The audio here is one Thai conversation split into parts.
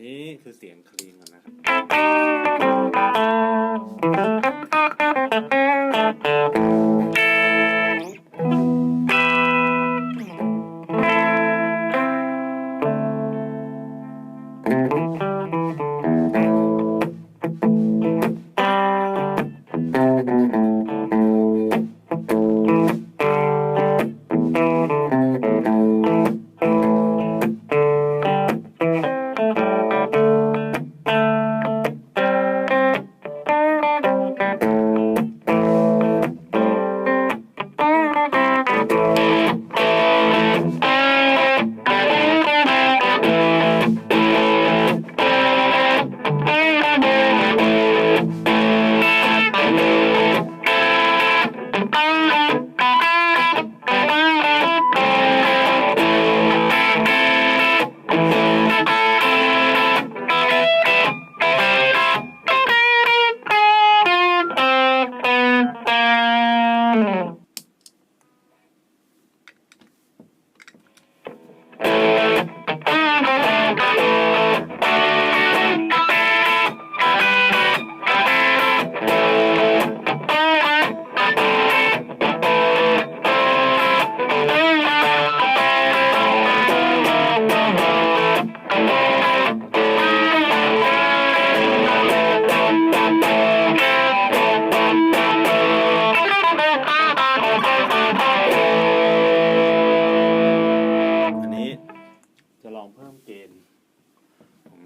นี้คือเสียงคลีนก่อนนะครับอ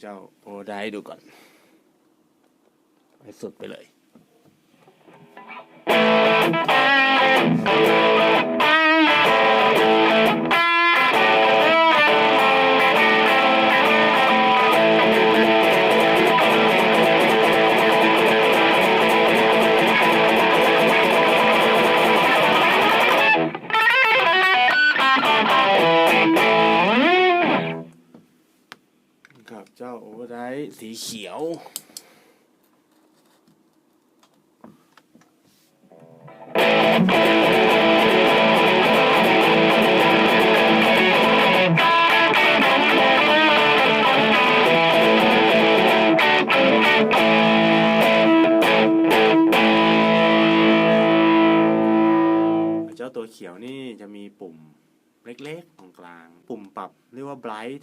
เจ้าโอได้ดูก่อนไปสุดไปเลย กับเจ้าโอเวอร์ไดร์สีเขียวเจ้าตัวเขียวนี่จะมีปุ่มเล็กๆตรงกลาง ปุ่มปรับเรียกว่า bright